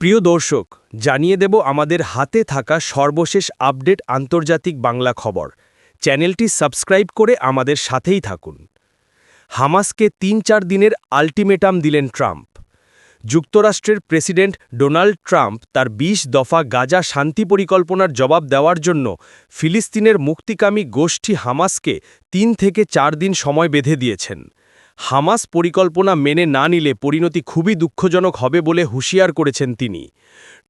প্রিয় দর্শক, জানিয়ে দেব আমাদের হাতে থাকা সর্বশেষ আপডেট আন্তর্জাতিক বাংলা খবর। চ্যানেলটি সাবস্ক্রাইব করে আমাদের সাথেই থাকুন। হামাসকে তিন চার দিনের আল্টিমেটাম দিলেন ট্রাম্প। যুক্তরাষ্ট্রের প্রেসিডেন্ট ডোনাল্ড ট্রাম্প তার ২০ দফা গাজা শান্তি পরিকল্পনার জবাব দেওয়ার জন্য ফিলিস্তিনের মুক্তিকামী গোষ্ঠী হামাসকে তিন থেকে চার দিন সময় বেঁধে দিয়েছেন। হামাস পরিকল্পনা মেনে না নিলে পরিণতি খুবই দুঃখজনক হবে বলে হুঁশিয়ার করেছেন তিনি।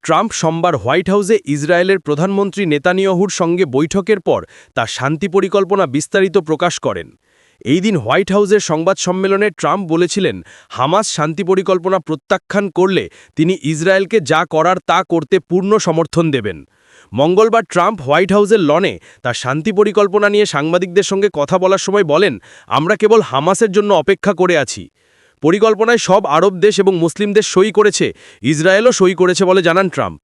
ট্রাম্প সোমবার হোয়াইট হাউসে ইসরায়েলের প্রধানমন্ত্রী নেতানিয়াহুর সঙ্গে বৈঠকের পর তার শান্তি পরিকল্পনা বিস্তারিত প্রকাশ করেন। এই দিন হোয়াইট হাউসের সংবাদ সম্মেলনে ট্রাম্প বলেছিলেন, হামাস শান্তি পরিকল্পনা প্রত্যাখ্যান করলে তিনি ইসরায়েলকে যা করার তা করতে পূর্ণ সমর্থন দেবেন। মঙ্গলবার ট্রাম্প হোয়াইট হাউসের লনে তার শান্তি পরিকল্পনা নিয়ে সাংবাদিকদের সঙ্গে কথা বলার সময় বলেন, আমরা কেবল হামাসের জন্য অপেক্ষা করে আছি। পরিকল্পনায় সব আরব দেশ এবং মুসলিম দেশ সই করেছে, ইসরায়েলও সই করেছে বলে জানান ট্রাম্প।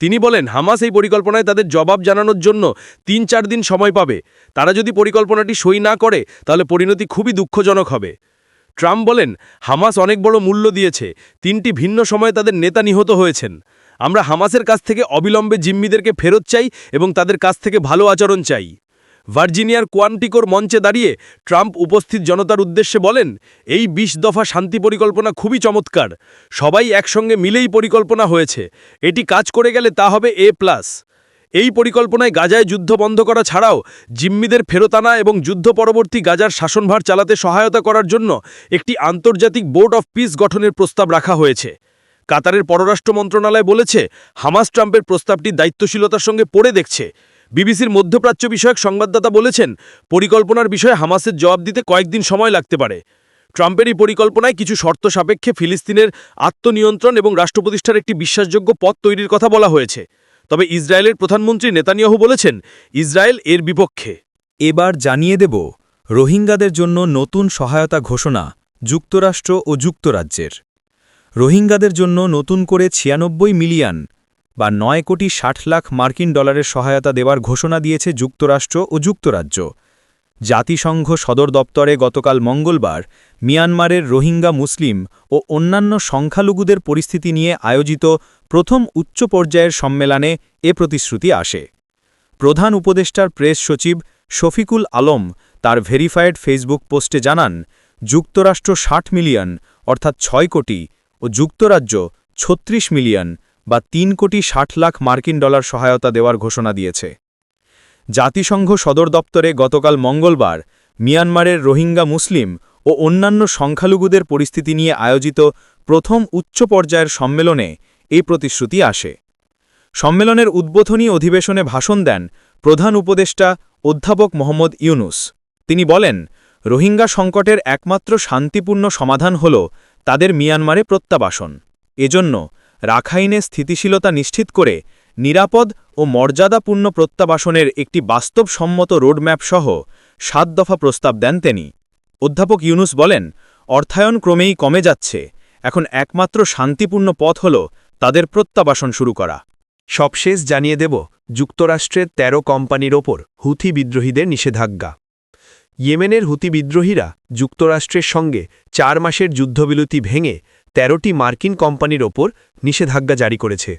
তিনি বলেন, হামাস এই পরিকল্পনায় তাদের জবাব জানানোর জন্য তিন চার দিন সময় পাবে। তারা যদি পরিকল্পনাটি সই না করে, তাহলে পরিণতি খুবই দুঃখজনক হবে। ট্রাম্প বলেন, হামাস অনেক বড় মূল্য দিয়েছে, তিনটি ভিন্ন সময়ে তাদের নেতা নিহত হয়েছেন। আমরা হামাসের কাছ থেকে অবিলম্বে জিম্মিদেরকে ফেরত চাই এবং তাদের কাছ থেকে ভালো আচরণ চাই। ভার্জিনিয়ার কোয়ান্টিকোর মঞ্চে দাঁড়িয়ে ট্রাম্প উপস্থিত জনতার উদ্দেশ্যে বলেন, এই বিশ দফা শান্তি পরিকল্পনা খুবই চমৎকার। সবাই একসঙ্গে মিলেই পরিকল্পনা হয়েছে। এটি কাজ করে গেলে তা হবে এ প্লাস। এই পরিকল্পনায় গাজায় যুদ্ধ বন্ধ করা ছাড়াও জিম্মিদের ফেরত আনা এবং যুদ্ধ পরবর্তী গাজার শাসনভার চালাতে সহায়তা করার জন্য একটি আন্তর্জাতিক বোর্ড অফ পিস গঠনের প্রস্তাব রাখা হয়েছে। কাতারের পররাষ্ট্র মন্ত্রণালয় বলেছে, হামাস ট্রাম্পের প্রস্তাবটি দায়িত্বশীলতার সঙ্গে পড়ে দেখছে। বিবিসির মধ্যপ্রাচ্য বিষয়ক সংবাদদাতা বলেছেন, পরিকল্পনার বিষয়ে হামাসের জবাব দিতে কয়েকদিন সময় লাগতে পারে। ট্রাম্পের এই পরিকল্পনায় কিছু শর্ত সাপেক্ষে ফিলিস্তিনের আত্মনিয়ন্ত্রণ এবং রাষ্ট্রপ্রতিষ্ঠার একটি বিশ্বাসযোগ্য পথ তৈরির কথা বলা হয়েছে। তবে ইসরায়েলের প্রধানমন্ত্রী নেতানিয়াহু বলেছেন, ইসরায়েল এর বিপক্ষে। এবার জানিয়ে দেব, রোহিঙ্গাদের জন্য নতুন সহায়তা ঘোষণা যুক্তরাষ্ট্র ও যুক্তরাজ্যের। রোহিঙ্গাদের জন্য নতুন করে ছিয়ানব্বই মিলিয়ন বা নয় কোটি ষাট লাখ মার্কিন ডলারের সহায়তা দেওয়ার ঘোষণা দিয়েছে যুক্তরাষ্ট্র ও যুক্তরাজ্য। জাতিসংঘ সদর দপ্তরে গতকাল মঙ্গলবার মিয়ানমারের রোহিঙ্গা মুসলিম ও অন্যান্য সংখ্যালঘুদের পরিস্থিতি নিয়ে আয়োজিত প্রথম উচ্চ পর্যায়ের সম্মেলনে এ প্রতিশ্রুতি আসে। প্রধান উপদেষ্টার প্রেস সচিব শফিকুল আলম তার ভেরিফায়েড ফেসবুক পোস্টে জানান, যুক্তরাষ্ট্র ষাট মিলিয়ন, অর্থাৎ ছয় কোটি, ও যুক্তরাজ্য ছত্রিশ মিলিয়ন বা তিন কোটি ষাট লাখ মার্কিন ডলার সহায়তা দেওয়ার ঘোষণা দিয়েছে। জাতিসংঘ সদর দপ্তরে গতকাল মঙ্গলবার মিয়ানমারের রোহিঙ্গা মুসলিম ও অন্যান্য সংখ্যালঘুদের পরিস্থিতি নিয়ে আয়োজিত প্রথম উচ্চ পর্যায়ের সম্মেলনে এই প্রতিশ্রুতি আসে। সম্মেলনের উদ্বোধনী অধিবেশনে ভাষণ দেন প্রধান উপদেষ্টা অধ্যাপক মোহাম্মদ ইউনুস। তিনি বলেন, রোহিঙ্গা সংকটের একমাত্র শান্তিপূর্ণ সমাধান হল তাদের মিয়ানমারে প্রত্যাবাসন। এজন্য রাখাইনে স্থিতিশীলতা নিশ্চিত করে নিরাপদ ও মর্যাদাপূর্ণ প্রত্যাবাসনের একটি বাস্তবসম্মত রোডম্যাপ সহ সাত দফা প্রস্তাব দেন তিনি। অধ্যাপক ইউনুস বলেন, অর্থায়ন ক্রমেই কমে যাচ্ছে, এখন একমাত্র শান্তিপূর্ণ পথ হল তাদের প্রত্যাবাসন শুরু করা। সবশেষ জানিয়ে দেব যুক্তরাষ্ট্রের ১৩ কোম্পানির ওপর হুথি বিদ্রোহীদের নিষেধাজ্ঞা। ইয়েমেনের হুতি বিদ্রোহীরা যুক্তরাষ্ট্রের সঙ্গে চার মাসের যুদ্ধবিরতি ভেঙে ১৩টি মার্কিন কোম্পানির ওপর নিষেধাজ্ঞা জারি করেছে।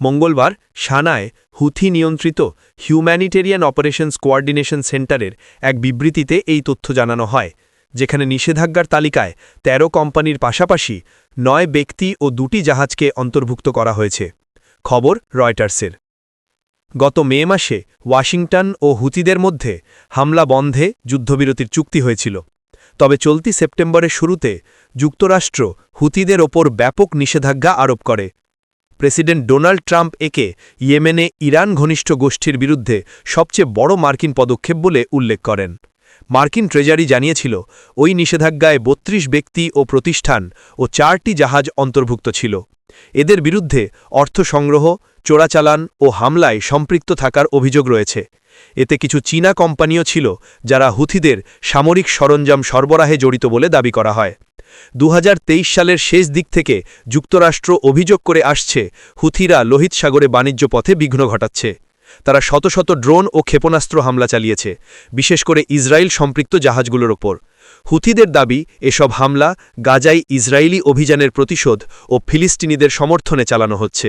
মঙ্গলবার সানায় হুথি নিয়ন্ত্রিত হিউম্যানিটেরিয়ান অপারেশনস কোয়ার্ডিনেশন সেন্টারের এক বিবৃতিতে এই তথ্য জানানো হয়, যেখানে নিষেধাজ্ঞার তালিকায় ১৩ কোম্পানির পাশাপাশি নয় ব্যক্তি ও দুটি জাহাজকে অন্তর্ভুক্ত করা হয়েছে, খবর রয়টার্সের। গত মে মাসে ওয়াশিংটন ও হুতিদের মধ্যে হামলা বন্ধে যুদ্ধবিরতির চুক্তি হয়েছিল। তবে চলতি সেপ্টেম্বরের শুরুতে যুক্তরাষ্ট্র হুতিদের ওপর ব্যাপক নিষেধাজ্ঞা আরোপ করে। প্রেসিডেন্ট ডোনাল্ড ট্রাম্প একে ইয়েমেনে ইরান ঘনিষ্ঠ গোষ্ঠীর বিরুদ্ধে সবচেয়ে বড় মার্কিন পদক্ষেপ বলে উল্লেখ করেন। মার্কিন ট্রেজারি জানিয়েছিল, ওই নিষেধাজ্ঞায় ৩২ ব্যক্তি ও প্রতিষ্ঠান ও চারটি জাহাজ অন্তর্ভুক্ত ছিল। এদের বিরুদ্ধে অর্থ সংগ্রহ, চোরাচালান ও হামলায় সম্পৃক্ত থাকার অভিযোগ রয়েছে। এতে কিছু চীনা কোম্পানিও ছিল, যারা হুথিদের সামরিক সরঞ্জাম সরবরাহে জড়িত বলে দাবি করা হয়। দু হাজার তেইশ সালের শেষ দিক থেকে যুক্তরাষ্ট্র অভিযোগ করে আসছে, হুথিরা লোহিত সাগরে বাণিজ্য পথে বিঘ্ন ঘটাচ্ছে। তারা শত শত ড্রোন ও ক্ষেপণাস্ত্র হামলা চালিয়েছে, বিশেষ করে ইসরায়েল সম্পৃক্ত জাহাজগুলোর ওপর। হুথিদের দাবি, এসব হামলা গাজায় ইসরায়েলি অভিযানের প্রতিশোধ ও ফিলিস্তিনিদের সমর্থনে চালানো হচ্ছে।